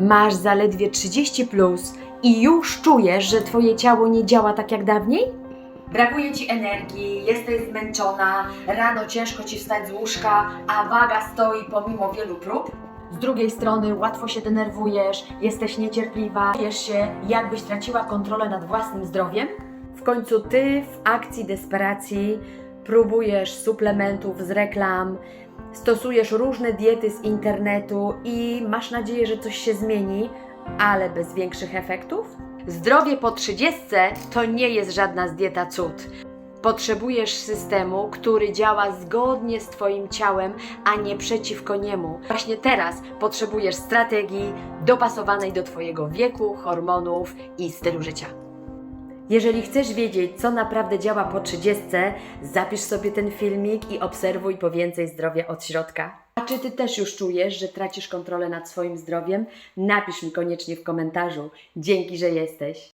Masz zaledwie 30 plus i już czujesz, że twoje ciało nie działa tak jak dawniej? Brakuje ci energii, jesteś zmęczona, rano ciężko ci wstać z łóżka, a waga stoi pomimo wielu prób? Z drugiej strony łatwo się denerwujesz, jesteś niecierpliwa, czujesz się, jakbyś traciła kontrolę nad własnym zdrowiem? W końcu ty w akcji desperacji próbujesz suplementów z reklam, stosujesz różne diety z internetu i masz nadzieję, że coś się zmieni, ale bez większych efektów? Zdrowie po 30 to nie jest żadna dieta cud. Potrzebujesz systemu, który działa zgodnie z Twoim ciałem, a nie przeciwko niemu. Właśnie teraz potrzebujesz strategii dopasowanej do Twojego wieku, hormonów i stylu życia. Jeżeli chcesz wiedzieć, co naprawdę działa po 30, zapisz sobie ten filmik i obserwuj po więcej zdrowia od środka. A czy Ty też już czujesz, że tracisz kontrolę nad swoim zdrowiem? Napisz mi koniecznie w komentarzu. Dzięki, że jesteś.